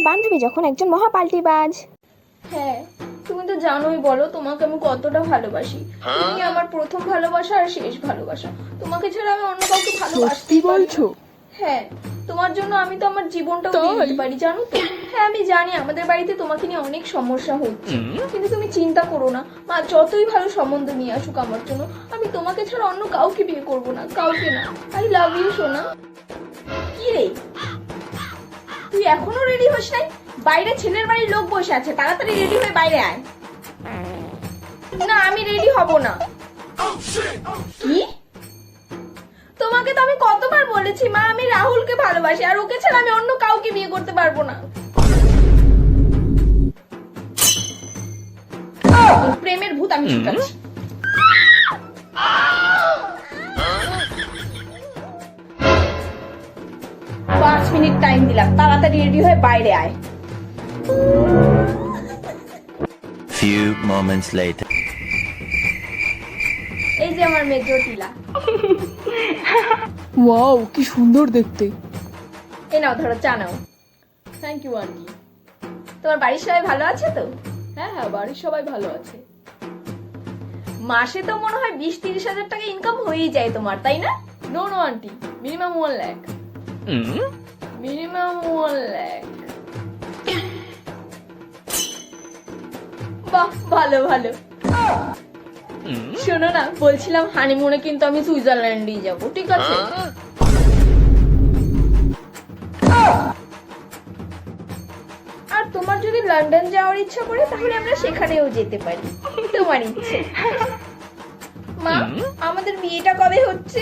আমার বান্ধবী যখন একজন মহাপাল্টিবাজ। হ্যাঁ তুমি তো জানোই বলো তোমাকে আমি কতটা ভালোবাসি। তুমি আমার প্রথম ভালোবাসা আর শেষ ভালোবাসা। তোমাকে ছাড়া আমি অন্য কাউকে ভালোবাসতে বলছো? হ্যাঁ তোমার জন্য আমি তো আমার জীবনটাও দিয়ে দিতে পারি জানো তো? হ্যাঁ আমি জানি আমাদের বাড়িতে তোমাকে নিয়ে অনেক সমস্যা হচ্ছে। কিন্তু তুমি চিন্তা করো না। মা যতই ভালো সম্বন্ধ নিয়ে আসুক আমার জন্য আমি তোমাকে ছাড়া অন্য কাউকে বিয়ে করব না কাউকে না। আই লাভ ইউ সোনা। তুই এখনও রেডি হস নাই? বাইরে ছেলের বাড়ির লোক বসে আছে তাড়াতাড়ি রেডি হয়ে বাইরে আয়। না আমি রেডি হব না। কি? তোমাকে তো আমি কতবার বলেছি মা আমি রাহুলকে ভালোবাসি আর ওকে ছাড়া আমি অন্য কাউকে বিয়ে করতে পারব না। প্রেমের ভূত আমি ছুটাচ্ছি মিনিট টাইম দিলাম। তাড়াতাড়ি রেডি হয়ে বাইরে আয়। Few moments later. এই যে আমার মেজর টিলা। ওয়াও কি সুন্দর দেখতে। এই নাও ধরো চা নাও। থ্যাংক ইউ আন্টি তোমার বাড়ির সবাই ভালো আছে তো? হ্যাঁ হ্যাঁ বাড়ির সবাই ভালো আছে। মাসে তো মনে হয় বিশ তিরিশ হাজার টাকা ইনকাম হয়েই যায় তোমার তাই না? No no aunty minimum one lakh minimum one lakh বাহ, ভালো ভালো। শোনো না, বলছিলাম হানিমুনে কিন্তু আমি সুইজারল্যান্ডেই যাব, ঠিক আছে? আর তোমার যদি লন্ডন যাওয়ার ইচ্ছা করে, তাহলে আমরা সেখানেও যেতে পারি। তোমার ইচ্ছে। মা, আমাদের বিয়েটা কবে হচ্ছে?